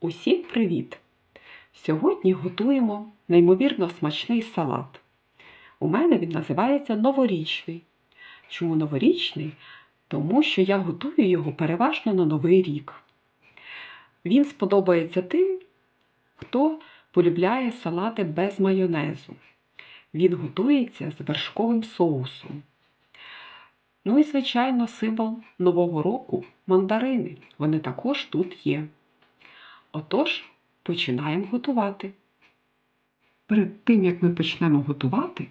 Усім привіт! Сьогодні готуємо неймовірно смачний салат. У мене він називається новорічний. Чому новорічний? Тому що я готую його переважно на Новий рік. Він сподобається тим, хто полюбляє салати без майонезу. Він готується з вершковим соусом. Ну і, звичайно, символ Нового року мандарини. Вони також тут є. Отож, починаємо готувати. Перед тим, як ми почнемо готувати,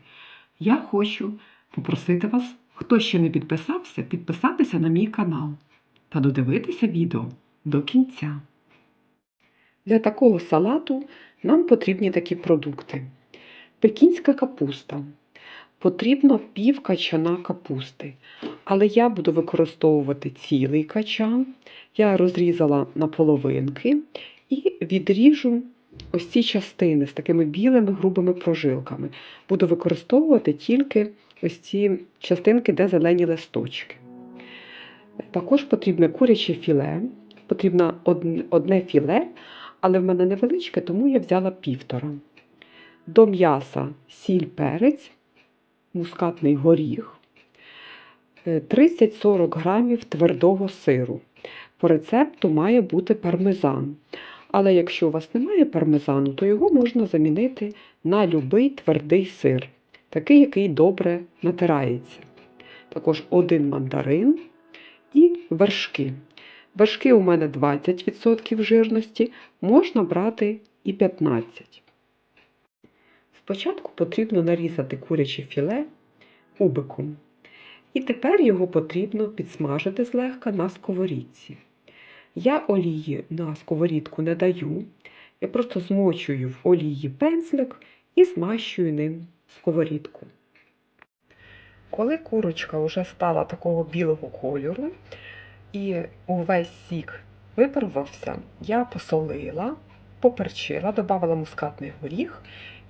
я хочу попросити вас, хто ще не підписався, підписатися на мій канал та додивитися відео до кінця. Для такого салату нам потрібні такі продукти: пекінська капуста. Потрібно пів качана капусти, але я буду використовувати цілий качан. Я розрізала на половинки і відріжу ось ці частини з такими білими грубими прожилками. Буду використовувати тільки ось ці частинки, де зелені листочки. Також потрібне куряче філе, потрібно одне, філе, але в мене невеличке, тому я взяла півтора. До м'яса сіль перець, мускатний горіх, 30-40 грамів твердого сиру. По рецепту має бути пармезан. Але якщо у вас немає пармезану, то його можна замінити на любий твердий сир, такий, який добре натирається. Також один мандарин і вершки. Вершки у мене 20% жирності, можна брати і 15%. Спочатку потрібно нарізати куряче філе кубиком. І тепер його потрібно підсмажити злегка на сковорідці. Я олії на сковорідку не даю. Я просто змочую в олії пензлик і змащую ним сковорідку. Коли курочка вже стала такого білого кольору і увесь сік випарувався, я посолила, поперчила, додала мускатний горіх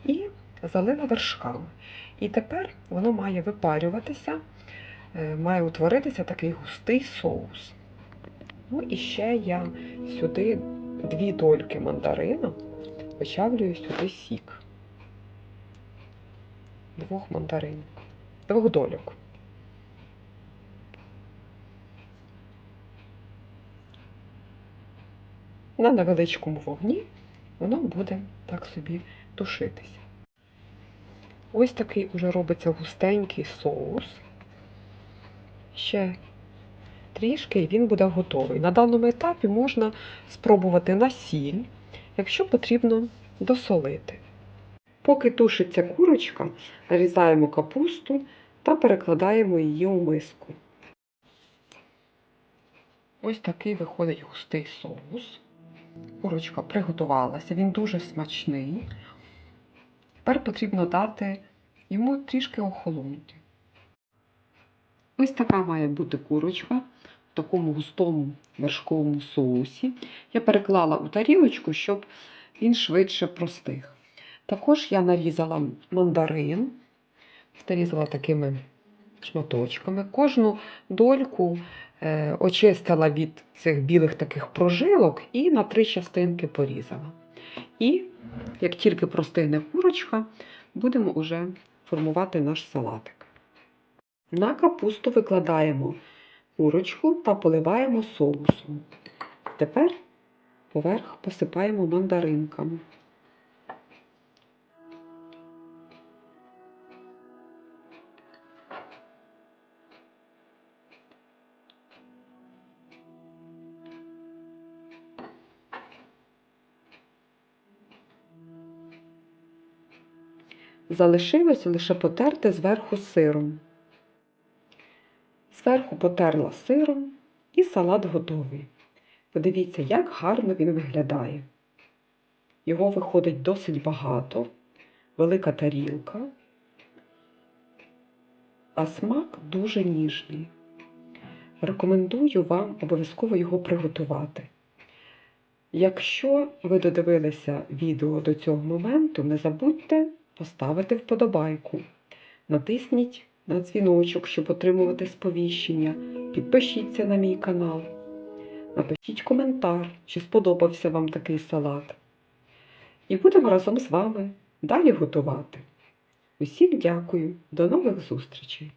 і залила вершками. І тепер воно має випарюватися, має утворитися такий густий соус. Ну і ще я сюди дві дольки мандарина вичавлюю сюди сік. Двох мандарин. Двох дольок. На невеличкому вогні воно буде так собі тушитися. Ось такий уже робиться густенький соус. Ще трішки і він буде готовий. На даному етапі можна спробувати на сіль, якщо потрібно досолити. Поки тушиться курочка, нарізаємо капусту та перекладаємо її у миску. Ось такий виходить густий соус. Курочка приготувалася, він дуже смачний. Тепер потрібно дати йому трішки охолонути. Ось така має бути курочка в такому густому вершковому соусі. Я переклала у тарілочку, щоб він швидше простиг. Також я нарізала мандарин, нарізала такими шматочками. Кожну дольку е, очистила від цих білих таких прожилок і на три частинки порізала. І як тільки простигне курочка, будемо вже формувати наш салатик. На капусту викладаємо курочку та поливаємо соусом. Тепер поверх посипаємо мандаринками. Залишилось лише потерти зверху сиром. Зверху потерла сиром і салат готовий. Подивіться, як гарно він виглядає. Його виходить досить багато, велика тарілка, а смак дуже ніжний. Рекомендую вам обов'язково його приготувати. Якщо ви додивилися відео до цього моменту, не забудьте поставити вподобайку. Натисніть на дзвіночок, щоб отримувати сповіщення. Підпишіться на мій канал. напишіть коментар, чи сподобався вам такий салат. І будемо разом з вами далі готувати. Усім дякую, до нових зустрічей!